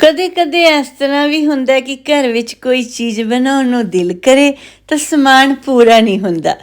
ਕਦੇ-ਕਦੇ ਇਸ ਤਰ੍ਹਾਂ ਵੀ ਹੁੰਦਾ ਕਿ ਘਰ ਵਿੱਚ ਕੋਈ ਚੀਜ਼ ਬਣਾਉਣ ਨੂੰ ਦਿਲ ਕਰੇ ਤਾਂ ਸਮਾਨ ਪੂਰਾ ਨਹੀਂ ਹੁੰਦਾ।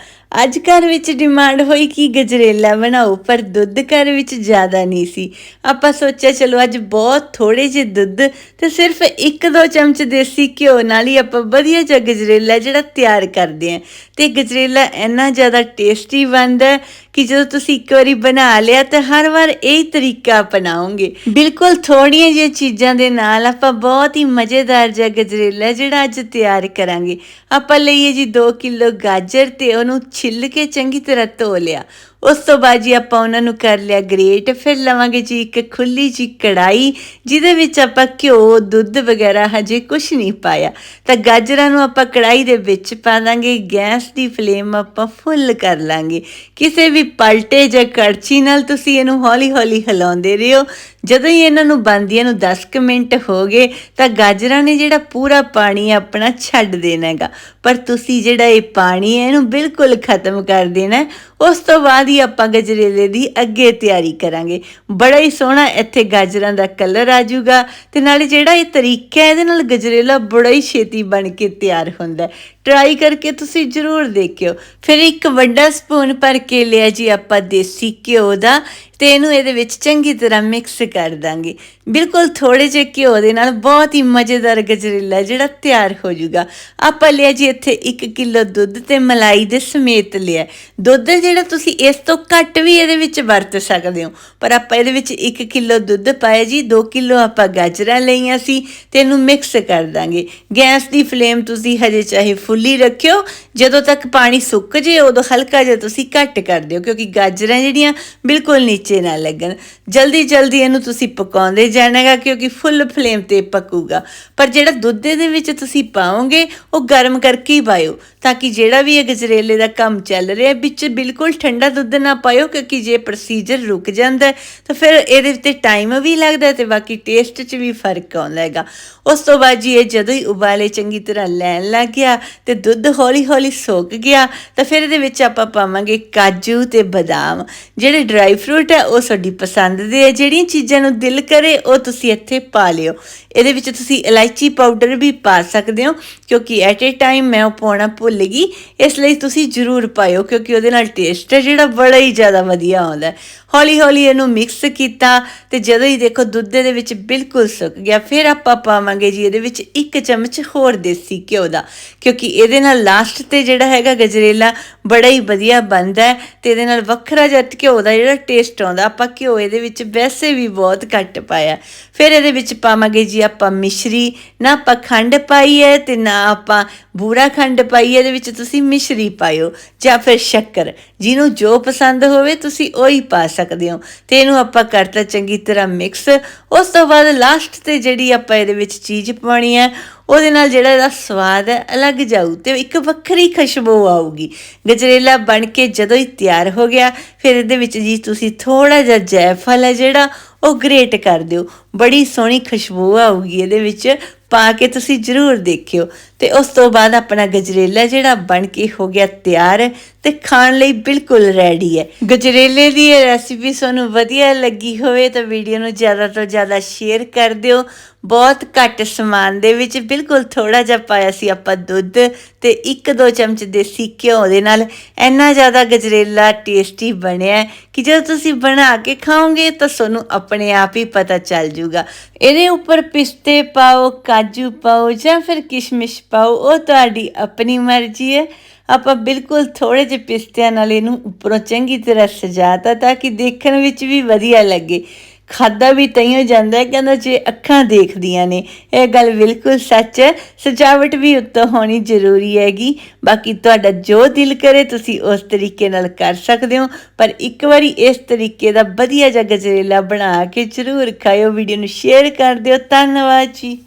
ਅੱਜ ਘਰ ਵਿੱਚ ਡਿਮਾਂਡ ਹੋਈ ਕਿ ਗਜਰੇਲਾ ਬਣਾਓ, ਪਰ ਦੁੱਧ ਘਰ ਵਿੱਚ ਜ਼ਿਆਦਾ ਨਹੀਂ ਸੀ। ਆਪਾਂ ਸੋਚਿਆ, ਚਲੋ, ਅੱਜ ਬਹੁਤ ਥੋੜੇ ਜਿਹੇ ਦੁੱਧ ਤੇ ਸਿਰਫ 1-2 ਚਮਚ ਦੇਸੀ ਘਿਓ ਨਾਲ ਹੀ ਆਪਾਂ ਵਧੀਆ ਜਿਹਾ ਗਜਰੇਲਾ ਜਿਹੜਾ ਤਿਆਰ ਕਰਦੇ ਆਂ ਤੇ ਗਜਰੇਲਾ ਇੰਨਾ ਜ਼ਿਆਦਾ ਟੇਸਟੀ ਬਣਦਾ ਕਿ ਜਦੋਂ ਤੁਸੀਂ ਇੱਕ ਵਾਰੀ ਬਣਾ ਲਿਆ ਤਾਂ ਹਰ ਵਾਰ ਇਹ ਤਰੀਕਾ ਅਪਣਾਓਗੇ। ਬਿਲਕੁਲ ਥੋੜੀਆਂ ਜਿਹੀਆਂ ਚੀਜ਼ਾਂ ਦੇ ਨਾਲ ਆਪਾਂ ਬਹੁਤ ਹੀ ਮਜ਼ੇਦਾਰ ਜਿਹਾ ਗਜਰੇਲਾ ਜਿਹੜਾ ਅੱਜ ਤਿਆਰ ਕਰਾਂਗੇ। ਆਪਾਂ ਲਈਏ ਜੀ 2 ਕਿਲੋ ਗਾਜਰ ਤੇ ਉਹਨੂੰ ਛਿੱਲ ਕੇ ਚੰਗੀ ਤਰ੍ਹਾਂ ਧੋ ਲਿਆ। ਉਸ ਤੋਂ ਬਾਅਦ ਜੀ ਆਪਾਂ ਉਹਨਾਂ ਨੂੰ ਕਰ ਲਿਆ ਗ੍ਰੇਟ, ਫਿਰ ਲਵਾਂਗੇ ਜੀ ਇੱਕ ਖੁੱਲੀ ਜੀ ਕੜਾਈ ਜਿਹਦੇ ਵਿੱਚ ਆਪਾਂ ਘਿਓ, ਦੁੱਧ ਵਗੈਰਾ ਹਜੇ ਕੁਝ ਨਹੀਂ ਪਾਇਆ। ਤਾਂ ਗਾਜਰਾਂ ਨੂੰ ਆਪਾਂ ਕੜਾਈ ਦੇ ਵਿੱਚ ਪਾ ਦਾਂਗੇ, ਗੈਸ ਦੀ ਫਲੇਮ ਆਪਾਂ ਫੁੱਲ ਕਰ ਲਾਂਗੇ। ਕਿਸੇ ਵੀ ਪਲਟੇ ਜਾਂ ਕੜਛੀ ਨਾਲ ਤੁਸੀਂ ਇਹਨੂੰ ਹੌਲੀ-ਹੌਲੀ ਹਿਲਾਉਂਦੇ ਰਹੋ। ਜਦੋਂ ਹੀ ਇਹਨਾਂ ਨੂੰ ਬੰਦੀਆਂ ਨੂੰ 10 ਕੁ ਮਿੰਟ ਹੋ ਗਏ, ਤਾਂ ਗਾਜਰਾਂ ਨੇ ਜਿਹੜਾ ਪੂਰਾ ਪਾਣੀ ਆਪਣਾ ਛੱਡ ਦੇਣਾ ਹੈਗਾ। ਪਰ ਤੁਸੀਂ ਜਿਹੜਾ ਇਹ ਪਾਣੀ ਹੈ, ਇਹਨੂੰ ਬਿਲਕੁਲ ਖਤਮ ਕਰ ਦੇਣਾ ਉਸ ਤੋਂ ਬਾਅਦ ਹੀ ਆਪਾਂ ਗਜਰੇਲੇ ਦੀ ਅੱਗੇ ਤਿਆਰੀ ਕਰਾਂਗੇ। ਬੜਾ ਹੀ ਸੋਹਣਾ ਇੱਥੇ ਗਾਜਰਾਂ ਦਾ ਕਲਰ ਆ ਜਾਊਗਾ ਤੇ ਨਾਲੇ ਜਿਹੜਾ ਇਹ ਤਰੀਕਾ ਹੈ, ਇਹਦੇ ਨਾਲ ਗਜਰੇਲਾ ਬੜਾ ਹੀ ਛੇਤੀ ਬਣ ਕੇ ਤਿਆਰ ਹੁੰਦਾ ਟਰਾਈ ਕਰਕੇ ਤੁਸੀਂ ਜ਼ਰੂਰ ਦੇਖਿਓ। ਫਿਰ ਇੱਕ ਵੱਡਾ ਸਪੂਨ ਭਰ ਕੇ ਲਿਆ ਜੀ ਆਪਾਂ ਦੇਸੀ ਘਿਓ ਦਾ ਤੇ ਇਹਨੂੰ ਇਹਦੇ ਵਿੱਚ ਚੰਗੀ ਤਰ੍ਹਾਂ ਮਿਕਸ ਕਰ ਦਾਂਗੇ। ਬਿਲਕੁਲ ਥੋੜੇ ਜਿਹੇ ਘਿਓ ਦੇ ਨਾਲ ਬਹੁਤ ਹੀ ਮਜ਼ੇਦਾਰ ਗਜਰੇਲਾ ਜਿਹੜਾ ਤਿਆਰ ਹੋ ਜਾਊਗਾ ਆਪਾਂ ਲਿਆ ਜੀ ਇੱਥੇ 1 ਕਿਲੋ ਦੁੱਧ ਤੇ ਮਲਾਈ ਦੇ ਸਮੇਤ ਲਿਆ ਦੁੱਧ ਜਿਹੜਾ ਤੁਸੀਂ ਇਸ ਤੋਂ ਘੱਟ ਵੀ ਇਹਦੇ ਵਿੱਚ ਵਰਤ ਸਕਦੇ ਹੋ। ਪਰ ਆਪਾਂ ਇਹਦੇ ਵਿੱਚ 1 ਕਿਲੋ ਦੁੱਧ ਪਾਇਆ ਜੀ 2 ਕਿਲੋ ਆਪਾਂ ਗਾਜਰਾਂ ਲਈਆਂ ਸੀ ਤੇ ਇਹਨੂੰ ਮਿਕਸ ਕਰ ਦਾਂਗੇ। ਗੈਸ ਦੀ ਫਲੇਮ ਤੁਸੀਂ ਹਜੇ ਚਾਹੇ ਖੁੱਲੀ ਰੱਖਿਓ। ਜਦੋਂ ਤੱਕ ਪਾਣੀ ਸੁੱਕ ਜੇ, ਉਦੋਂ ਹਲਕਾ ਜਿਹਾ ਤੁਸੀਂ ਘੱਟ ਕਰ ਦਿਓ, ਕਿਉਂਕਿ ਗਾਜਰਾਂ ਜਿਹੜੀਆਂ ਬਿਲਕੁਲ ਨੀਚੇ ਨਾ ਲੱਗਣ। ਜਲਦੀ ਜਲਦੀ ਇਹਨੂੰ ਤੁਸੀਂ ਪਕਾਉਂਦੇ ਜਾਣਾਗਾ, ਕਿਉਂਕਿ ਫੁੱਲ ਫਲੇਮ ਤੇ ਪੱਕੂਗਾ। ਪਰ ਜਿਹੜਾ ਦੁੱਧ ਦੇ ਵਿੱਚ ਤੁਸੀਂ ਪਾਓਗੇ, ਉਹ ਗਰਮ ਕਰਕੇ ਹੀ ਪਾਇਓ, ਤਾਂ ਕਿ ਜਿਹੜਾ ਵੀ ਇਹ ਗਜਰੇਲੇ ਦਾ ਕੰਮ ਚੱਲ ਰਿਹਾ, ਵਿੱਚ ਬਿਲਕੁਲ ਠੰਡਾ ਦੁੱਧ ਨਾ ਪਾਇਓ, ਕਿਉਂਕਿ ਜੇ ਪ੍ਰੋਸੀਜਰ ਰੁਕ ਜਾਂਦਾ, ਤਾਂ ਫਿਰ ਇਹਦੇ ਉੱਤੇ ਟਾਈਮ ਵੀ ਲੱਗਦਾ ਹੈ ਤੇ ਬਾਕੀ ਟੇਸਟ 'ਚ ਵੀ ਫ਼ਰਕ ਆਉਂਦਾ ਹੈਗਾ। ਉਸ ਤੋਂ ਬਾਅਦ ਜੀ ਇਹ ਜਦੋਂ ਹੀ ਉਬਾਲੇ ਚੰਗੀ ਤਰ੍ਹਾਂ ਲੈਣ ਲੱਗ ਗਿਆ ਤੇ ਦੁੱਧ ਹੌਲੀ ਹੌਲੀ ਸੁੱਕ ਗਿਆ, ਤਾਂ ਫਿਰ ਇਹਦੇ ਵਿੱਚ ਆਪਾਂ ਪਾਵਾਂਗੇ ਕਾਜੂ ਤੇ ਬਦਾਮ। ਜਿਹੜੇ ਡਰਾਈ ਫਰੂਟ ਹੈ ਉਹ ਸਾਡੀ ਪਸੰਦ ਦੇ ਹੈ ਜਿਹੜੀਆਂ ਚੀਜ਼ਾਂ ਨੂੰ ਦਿਲ ਕਰੇ, ਉਹ ਤੁਸੀਂ ਇੱਥੇ ਪਾ ਲਿਓ। ਇਹਦੇ ਵਿੱਚ ਤੁਸੀਂ ਇਲਾਇਚੀ ਪਾਊਡਰ ਵੀ ਪਾ ਸਕਦੇ ਹੋ, ਕਿਉਂਕਿ ਐਟ ਏ ਟਾਈਮ ਮੈਂ ਉਹ ਪਾਉਣਾ ਭੁੱਲ ਗਈ। ਇਸ ਲਈ ਤੁਸੀਂ ਜ਼ਰੂਰ ਪਾਇਓ, ਕਿਉਂਕਿ ਉਹਦੇ ਨਾਲ ਟੇਸਟ ਹੈ ਜਿਹੜਾ ਬੜਾ ਹੀ ਜ਼ਿਆਦਾ ਵਧੀਆ ਆਉਂਦਾ ਹੌਲੀ ਹੌਲੀ ਇਹਨੂੰ ਮਿਕਸ ਕੀਤਾ ਤੇ ਜਦੋਂ ਹੀ ਦੇਖੋ ਦੁੱਧ ਦੇ ਵਿੱਚ ਬਿਲਕੁਲ ਸੁੱਕ ਗਿਆ, ਫਿਰ ਆਪਾਂ ਪਾਵਾਂਗੇ ਜੀ ਇਹਦੇ ਵਿੱਚ ਇੱਕ ਚਮਚ ਹੋਰ ਦੇਸੀ ਘਿਓ ਦਾ, ਕਿਉਂਕਿ ਇਹਦੇ ਨਾਲ ਲਾਸਟ ਤੇ ਜਿਹੜਾ ਹੈਗਾ ਗਜਰੇਲਾ ਬੜਾ ਹੀ ਵਧੀਆ ਬਣਦਾ ਹੈ ਤੇ ਇਹਦੇ ਨਾਲ ਵੱਖਰਾ ਜਿਹਾ ਘਿਓ ਦਾ ਜਿਹੜਾ ਟੇਸਟ ਆਉਂਦਾ, ਆਪਾਂ ਘਿਓ ਇਹਦੇ ਵਿੱਚ ਵੈਸੇ ਵੀ ਬਹੁਤ ਘੱਟ ਪਾਇਆ। ਫਿਰ ਇਹਦੇ ਵਿੱਚ ਪਾਵਾਂਗੇ ਜੀ ਆਪਾਂ ਮਿਸ਼ਰੀ, ਨਾ ਆਪਾਂ ਖੰਡ ਪਾਈ ਹੈ ਤੇ ਨਾ ਆਪਾਂ ਬੂਰਾ ਖੰਡ ਪਾਈ ਹੈ, ਇਹਦੇ ਵਿੱਚ ਤੁਸੀਂ ਮਿਸ਼ਰੀ ਪਾਇਓ ਜਾਂ ਫਿਰ ਸ਼ੱਕਰ, ਜਿਹਨੂੰ ਜੋ ਪਸੰਦ ਹੋਵੇ ਤੁਸੀਂ ਉਹੀ ਪਾ ਸਕਦੇ ਹੋ। ਤੇ ਇਹਨੂੰ ਆਪਾਂ ਕਰਤਾ ਚੰਗੀ ਤਰ੍ਹਾਂ ਮਿਕਸ ਉਸ ਤੋਂ ਬਾਅਦ ਲਾਸਟ ਤੇ ਜਿਹੜੀ ਆਪਾਂ ਇਹਦੇ ਵਿੱਚ ਚੀਜ਼ ਪਾਉਣੀ ਹੈ, ਉਹਦੇ ਨਾਲ ਜਿਹੜਾ ਇਹਦਾ ਸਵਾਦ ਹੈ, ਅਲੱਗ ਜਾਊ ਤੇ ਇੱਕ ਵੱਖਰੀ ਖੁਸ਼ਬੂ ਆਊਗੀ। ਗਜਰੇਲਾ ਬਣ ਕੇ ਜਦੋਂ ਹੀ ਤਿਆਰ ਹੋ ਗਿਆ, ਫਿਰ ਇਹਦੇ ਵਿੱਚ ਜੀ ਤੁਸੀਂ ਥੋੜਾ ਜਿਹਾ ਜੈਫਲ ਹੈ ਜਿਹੜਾ, ਉਹ ਗ੍ਰੇਟ ਕਰ ਦਿਓ। ਬੜੀ ਸੋਹਣੀ ਖੁਸ਼ਬੂ ਆਊਗੀ ਇਹਦੇ ਵਿੱਚ, ਪਾ ਕੇ ਤੁਸੀਂ ਜ਼ਰੂਰ ਦੇਖਿਓ। ਤੇ ਉਸ ਤੋਂ ਬਾਅਦ ਆਪਣਾ ਗਜਰੇਲਾ ਜਿਹੜਾ ਬਣ ਕੇ ਹੋ ਗਿਆ ਤਿਆਰ ਤੇ ਖਾਣ ਲਈ ਬਿਲਕੁਲ ਰੈਡੀ ਹੈ। ਗਜਰੇਲੇ ਦੀ ਇਹ ਰੈਸਿਪੀ ਤੁਹਾਨੂੰ ਵਧੀਆ ਲੱਗੀ ਹੋਵੇ ਤਾਂ ਵੀਡੀਓ ਨੂੰ ਜ਼ਿਆਦਾ ਤੋਂ ਜ਼ਿਆਦਾ ਸ਼ੇਅਰ ਕਰ ਦਿਓ। ਬਹੁਤ ਘੱਟ ਸਮਾਨ ਦੇ ਵਿੱਚ ਬਿਲਕੁਲ ਥੋੜਾ ਜਿਹਾ ਪਾਇਆ ਸੀ ਆਪਾਂ ਦੁੱਧ ਤੇ 1-2 ਚਮਚ ਦੇਸੀ ਘਿਓ ਦੇ ਨਾਲ। ਇੰਨਾ ਜ਼ਿਆਦਾ ਗਜਰੇਲਾ ਟੇਸਟੀ ਬਣਿਆ ਕਿ ਜਦੋਂ ਤੁਸੀਂ ਬਣਾ ਕੇ ਖਾਓਗੇ ਤਾਂ ਤੁਹਾਨੂੰ ਆਪਣੇ ਆਪ ਹੀ ਪਤਾ ਚੱਲ ਜਾਊਗਾ। ਇਹਦੇ ਉੱਪਰ ਪਿਸਤੇ ਪਾਓ, ਕਾਜੂ ਪਾਓ ਜਾਂ ਫਿਰ ਕਿਸ਼ਮਿਸ਼ ਪਾਓ, ਉਹ ਤੁਹਾਡੀ ਆਪਣੀ ਮਰਜ਼ੀ ਹੈ। ਆਪਾਂ ਬਿਲਕੁਲ ਥੋੜੇ ਜਿਹੇ ਪਿਸਤਿਆਂ ਨਾਲ ਇਹਨੂੰ ਉੱਪਰੋਂ ਚੰਗੀ ਤਰ੍ਹਾਂ ਸਜਾਤਾ ਤਾਂ ਕਿ ਦੇਖਣ ਵਿੱਚ ਵੀ ਵਧੀਆ ਲੱਗੇ। ਖਾਦਾ ਵੀ ਤਈਓ ਜਾਂਦਾ ਕਹਿੰਦਾ ਜੇ ਅੱਖਾਂ ਦੇਖਦੀਆਂ ਨੇ। ਇਹ ਗੱਲ ਬਿਲਕੁਲ ਸੱਚ ਹੈ। ਸਜਾਵਟ ਵੀ ਉੱਤੋਂ ਹੋਣੀ ਜ਼ਰੂਰੀ ਹੈਗੀ। ਬਾਕੀ ਤੁਹਾਡਾ ਜੋ ਦਿਲ ਕਰੇ ਤੁਸੀਂ ਉਸ ਤਰੀਕੇ ਨਾਲ ਕਰ ਸਕਦੇ ਹੋ। ਪਰ ਇੱਕ ਵਾਰੀ ਇਸ ਤਰੀਕੇ ਦਾ ਵਧੀਆ ਜਿਹਾ ਗਜਰੇਲਾ ਬਣਾ ਕੇ ਜ਼ਰੂਰ ਖਾਇਓ। ਵੀਡੀਓ ਨੂੰ ਸ਼ੇਅਰ ਕਰ ਦਿਓ। ਧੰਨਵਾਦ ਜੀ।